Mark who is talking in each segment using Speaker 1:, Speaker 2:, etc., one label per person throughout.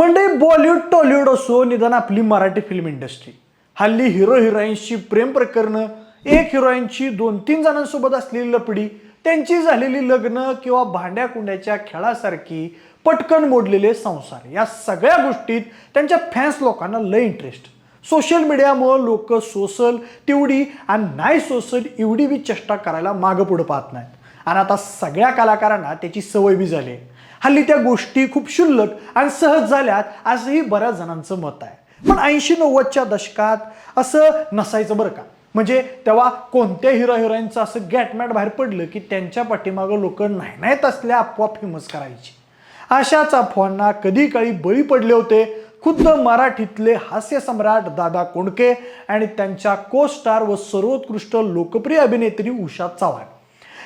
Speaker 1: म्हणजे बॉलिवूड टॉलिवूड असो निदान आपली मराठी फिल्म इंडस्ट्री हल्ली हिरो हिरोईन्सची प्रेम प्रकरणं एक हिरोईनची दोन तीन जणांसोबत असलेली लपडी त्यांची झालेली लग्न किंवा भांड्या कुंड्याच्या खेळासारखी पटकन मोडलेले संसार. या सगळ्या गोष्टीत त्यांच्या फॅन्स लोकांना लय इंटरेस्ट सोशल मीडियामुळं लोक सोसल तेवढी आणि नाही सोसल एवढी बी चेष्टा करायला मागं पुढं पाहत नाहीत. आणि आता सगळ्या कलाकारांना त्याची सवय बी झाली आहे. हल्ली त्या गोष्टी खूप क्षुल्लक आणि सहज झाल्यात असंही बऱ्याच जणांचं मत आहे. पण ऐंशी नव्वदच्या दशकात असं नसायचं बरं का? म्हणजे तेव्हा कोणत्या हिरो हिरोईनचं असं गॅटमॅट बाहेर पडलं की त्यांच्या पाठीमागं लोक नाही नाहीत असल्या अफवा फेमस करायची? अशाच अफवांना कधी काळी बळी पडले होते खुद्द मराठीतले हास्य सम्राट दादा कोंडके आणि त्यांच्या को स्टार व सर्वोत्कृष्ट लोकप्रिय अभिनेत्री उषा चव्हाण.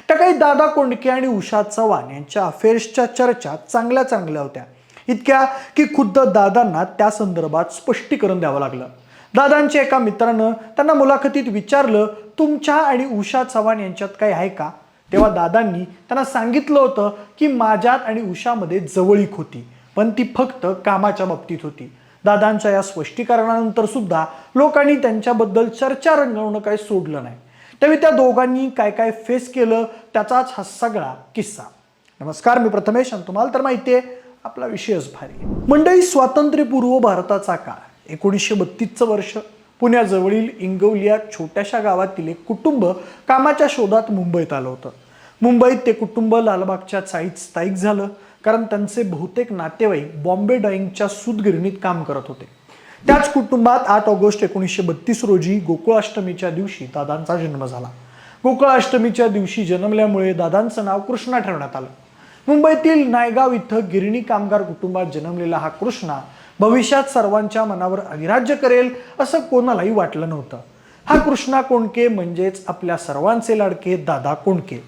Speaker 1: त्या काही दादा कोंडके आणि उषा चव्हाण यांच्या अफेअर्सच्या चर्चा चांगल्या चांगल्या होत्या. इतक्या की खुद्द दादांना त्या संदर्भात स्पष्टीकरण द्यावं लागलं. दादांच्या एका मित्रानं त्यांना मुलाखतीत विचारलं तुमच्या आणि उषा चव्हाण यांच्यात काही आहे का? तेव्हा दादांनी त्यांना सांगितलं होतं की माझ्यात आणि उषामध्ये जवळीक होती पण ती फक्त कामाच्या बाबतीत होती. दादांच्या या स्पष्टीकरणानंतर सुद्धा लोकांनी त्यांच्याबद्दल चर्चा रंगवणं काही सोडलं नाही. त्यावेळी त्या दोघांनी काय काय फेस केलं त्याचाच हा सगळा किस्सा. नमस्कार मी प्रथमेश आणि तुम्हाला तर माहिती आहे आपला विषयच भारी मंडळी स्वातंत्र्यपूर्व भारताचा काळ. एकोणीसशे बत्तीसचं वर्ष. पुण्याजवळील इंगवली या छोट्याशा गावातील एक कुटुंब कामाच्या शोधात मुंबईत आलं होतं. मुंबईत ते कुटुंब लालबागच्या चाळीत स्थायिक झालं कारण त्यांचे बहुतेक नातेवाईक बॉम्बे डाईंगच्या सूतगिरणीत काम करत होते. त्याच कुटुंबात आठ ऑगस्ट एकोणीसशे बत्तीस रोजी गोकुळाष्टमीच्या दिवशी दादांचा जन्म झाला. गोकुळाष्टमीच्या दिवशी जन्मल्यामुळे दादांचं नाव कृष्णा ठेवण्यात आलं. मुंबईतील नायगाव इथं गिरणी कामगार कुटुंबात जन्मलेला हा कृष्णा भविष्यात सर्वांच्या मनावर अधिराज्य करेल असं कोणालाही वाटलं नव्हतं. हा कृष्णा कोंडके म्हणजेच आपल्या सर्वांचे लाडके दादा कोंडके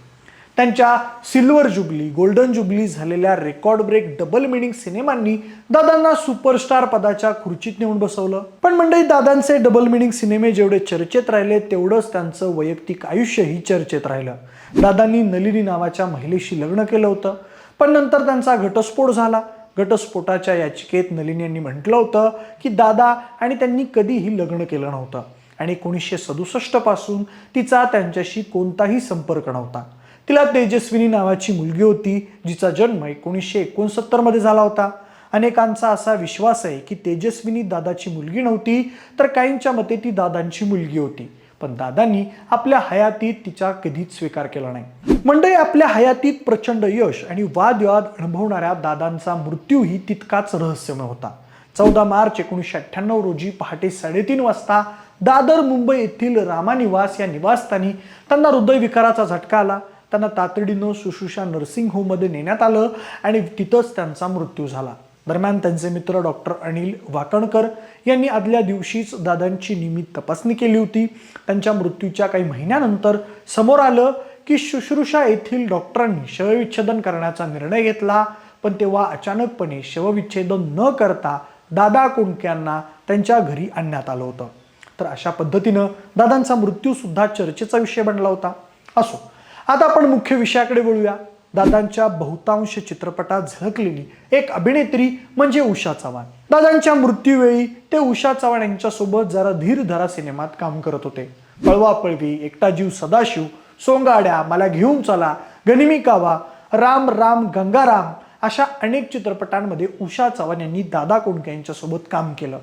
Speaker 1: त्यांच्या सिल्वर जुबली गोल्डन जुबली झालेल्या रेकॉर्ड ब्रेक डबल मिनिंग सिनेमांनी दादांना सुपरस्टार पदाच्या खुर्चीत नेऊन बसवलं. पण मंडळी दादांचे डबल मिनिंग सिनेमे जेवढे चर्चेत राहिले तेवढंच त्यांचं वैयक्तिक आयुष्यही चर्चेत राहिलं. दादांनी नलिनी नावाच्या महिलेशी लग्न केलं होतं पण नंतर त्यांचा घटस्फोट झाला. घटस्फोटाच्या याचिकेत नलिनी यांनी म्हटलं होतं की दादा आणि त्यांनी कधीही लग्न केलं नव्हतं आणि एकोणीसशे सदुसष्टपासून तिचा त्यांच्याशी कोणताही संपर्क नव्हता. तिला तेजस्विनी नावाची मुलगी होती जिचा जन्म एकोणीसशे एकोणसत्तरमध्ये झाला होता. अनेकांचा असा विश्वास आहे की तेजस्विनी दादाची मुलगी नव्हती तर काहींच्या मते ती दादांची मुलगी होती. पण दादांनी आपल्या हयातीत तिचा कधीच स्वीकार केला नाही. मंडळी आपल्या हयातीत प्रचंड यश आणि वादविवाद अनुभवणाऱ्या दादांचा मृत्यूही तितकाच रहस्यमय होता. चौदा मार्च एकोणीसशे अठ्ठ्याण्णव रोजी पहाटे साडेतीन वाजता दादर मुंबई येथील रामानिवास या निवासस्थानी त्यांना हृदयविकाराचा झटका आला. त्यांना तातडीनं सुश्रुषा नर्सिंग होममध्ये नेण्यात आलं आणि तिथंच त्यांचा मृत्यू झाला. दरम्यान त्यांचे मित्र डॉक्टर अनिल वाकणकर यांनी आदल्या दिवशीच दादांची नियमित तपासणी केली होती. त्यांच्या मृत्यूच्या काही महिन्यानंतर समोर आलं की शुश्रूषा येथील डॉक्टरांनी शवविच्छेदन करण्याचा निर्णय घेतला पण तेव्हा अचानकपणे शवविच्छेदन न करता दादा कुंडक्यांना त्यांच्या घरी आणण्यात आलं होतं. तर अशा पद्धतीनं दादांचा मृत्यू सुद्धा चर्चेचा विषय बनला होता. असो आता आपण मुख्य विषयाकडे बोलूया. दादांच्या बहुतांश चित्रपटात झळकलेली एक अभिनेत्री म्हणजे उषा चव्हाण. दादांच्या मृत्यूवेळी ते उषा चव्हाण यांच्यासोबत जरा धीर धरा सिनेमात काम करत होते. पळवा पळवी एकटा जीव सदाशिव सोंगाड्या मला घेऊन चला गनिमी कावा राम राम गंगाराम अशा अनेक चित्रपटांमध्ये उषा चव्हाण यांनी दादा कोंडके यांच्यासोबत काम केलं.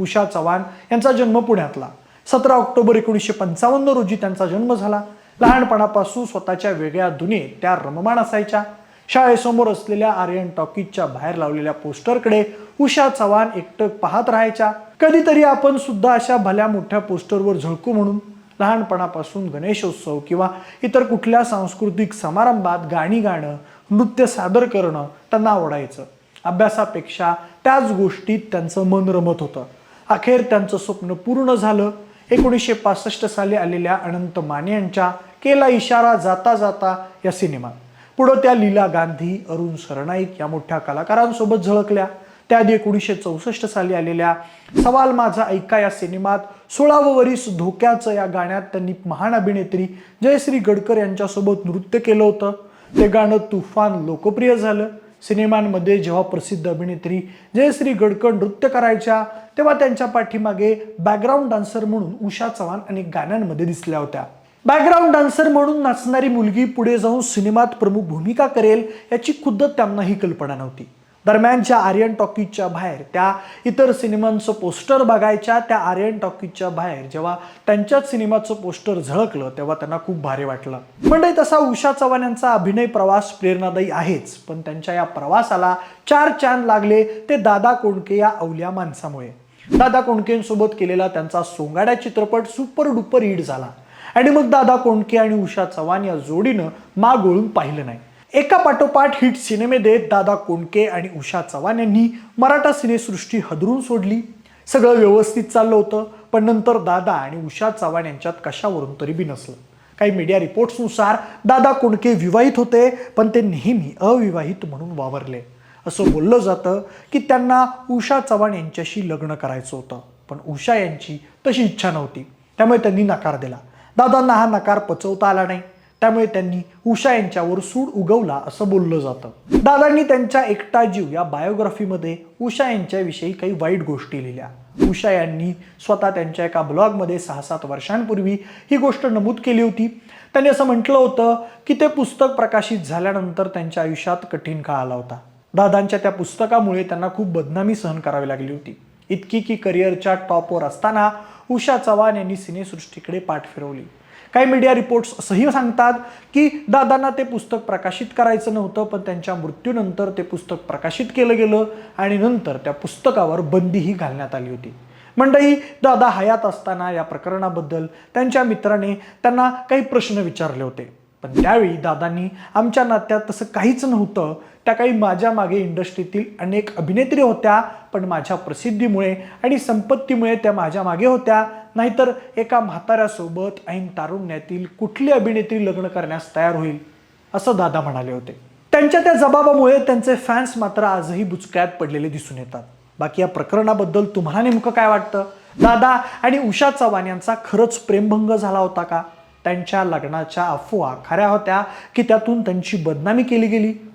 Speaker 1: उषा चव्हाण यांचा जन्म पुण्यातला. सतरा ऑक्टोबर एकोणीसशे पंचावन्न रोजी त्यांचा जन्म झाला. लहानपणापासून स्वतःच्या वेगळ्या दुनियेत त्या रममाण असायच्या. शाळेसमोर असलेल्या आर्यन टॉकीजच्या बाहेर लावलेल्या पोस्टरकडे उषा चव्हाण एकटक पाहत राहायच्या. कधीतरी आपण सुद्धा अशा भल्या मोठ्या पोस्टरवर झळकू म्हणून. लहानपणापासून गणेशोत्सव किंवा इतर कुठल्या सांस्कृतिक समारंभात गाणी गाणं नृत्य सादर करणं त्यांना आवडायचं. अभ्यासापेक्षा त्याच गोष्टीत त्यांचं मन रमत होतं. अखेर त्यांचं स्वप्न पूर्ण झालं. एकोणीसशे पासष्ट साली आलेल्या अनंत माने यांच्या केला इशारा जाता जाता या सिनेमात. पुढं त्या लीला गांधी अरुण सरनाईक या मोठ्या कलाकारांसोबत झळकल्या. त्याआधी एकोणीसशे चौसष्ट साली आलेल्या सवाल माझा ऐका या सिनेमात सोळावं वरीस धोक्याचं या गाण्यात त्यांनी महान अभिनेत्री जयश्री गडकर यांच्यासोबत नृत्य केलं होतं. ते गाणं तुफान लोकप्रिय झालं. सिनेमांमध्ये जेव्हा प्रसिद्ध अभिनेत्री जयश्री गडकर नृत्य करायच्या तेव्हा त्यांच्या पाठीमागे बॅकग्राऊंड डान्सर म्हणून उषा चव्हाण अनेक गाण्यांमध्ये दिसल्या होत्या. बॅकग्राऊंड डान्सर म्हणून नाचणारी मुलगी पुढे जाऊन सिनेमात प्रमुख भूमिका करेल याची खुद्द त्यांनाही कल्पना नव्हती. दरम्यानच्या आर्यन टॉकीजच्या बाहेर त्या इतर सिनेमांचं पोस्टर बघायच्या त्या आर्यन टॉकीजच्या बाहेर जेव्हा त्यांच्याच सिनेमाचं पोस्टर झळकलं तेव्हा त्यांना खूप भारी वाटलं. म्हणजे तसा उषा चव्हाण यांचा अभिनय प्रवास प्रेरणादायी आहेच पण त्यांच्या या प्रवासाला चार चांद लागले ते दादा कोंडके या अवल्या माणसामुळे. दादा कोंडकेंसोबत केलेला त्यांचा सोंगाड्या चित्रपट सुपर डुपर हिट झाला. आणि मग दादा कोंडके आणि उषा चव्हाण या जोडीनं मागवळून पाहिलं नाही. एका पाठोपाठ हिट सिनेमे देत दादा कोंडके आणि उषा चव्हाण यांनी मराठा सिनेसृष्टी हदरून सोडली. सगळं व्यवस्थित चाललं होतं पण नंतर दादा आणि उषा चव्हाण यांच्यात कशावरून तरी बी नसलं. काही मीडिया रिपोर्ट्सनुसार दादा कोंडके विवाहित होते पण ते नेहमी अविवाहित म्हणून वावरले. असं बोललं जातं की त्यांना उषा चव्हाण यांच्याशी लग्न करायचं होतं पण उषा यांची तशी इच्छा नव्हती. त्यामुळे त्यांनी नकार दिला. दादांना हा नकार पचवता आला नाही. त्यामुळे त्यांनी उषा यांच्यावर सूड उगवला असं बोललं जातं. दादांनी त्यांच्या एकटा जीव या बायोग्राफीमध्ये उषा यांच्याविषयी काही वाईट गोष्टी लिहिल्या. उषा यांनी स्वतः त्यांच्या एका ब्लॉगमध्ये सहा सात वर्षांपूर्वी ही गोष्ट नमूद केली होती. त्यांनी असं म्हटलं होतं की ते पुस्तक प्रकाशित झाल्यानंतर त्यांच्या आयुष्यात कठीण काळ आला होता. दादांच्या त्या पुस्तकामुळे त्यांना खूप बदनामी सहन करावी लागली होती. इतकी की करिअरच्या टॉपवर असताना उषा चव्हाण यांनी सिनेसृष्टीकडे पाठ फिरवली. काही मीडिया रिपोर्ट्स असंही सांगतात की दादांना ते पुस्तक प्रकाशित करायचं नव्हतं पण त्यांच्या मृत्यूनंतर ते पुस्तक प्रकाशित केलं गेलं आणि नंतर त्या पुस्तकावर बंदीही घालण्यात आली होती. मंडळी दादा हयात असताना या प्रकरणाबद्दल त्यांच्या मित्राने त्यांना काही प्रश्न विचारले होते. पण त्यावेळी दादांनी आमच्या नात्यात तसं काहीच नव्हतं त्या काही माझ्या मागे इंडस्ट्रीतील अनेक अभिनेत्री होत्या पण माझ्या प्रसिद्धीमुळे आणि संपत्तीमुळे त्या माझ्या मागे होत्या. नाहीतर एका म्हाताऱ्यासोबत ऐन तारुण्यातील कुठली अभिनेत्री लग्न करण्यास तयार होईल असं दादा म्हणाले होते. त्यांच्या त्या जबाबामुळे त्यांचे फॅन्स मात्र आजही बुचक्यात पडलेले दिसून येतात. बाकी या प्रकरणाबद्दल तुम्हाला नेमकं काय वाटतं? दादा आणि उषा चव्हाण यांचा खरंच प्रेमभंग झाला होता का? त्यांच्या लग्नाच्या अफवा खऱ्या होत्या की त्यातून त्यांची बदनामी केली गेली?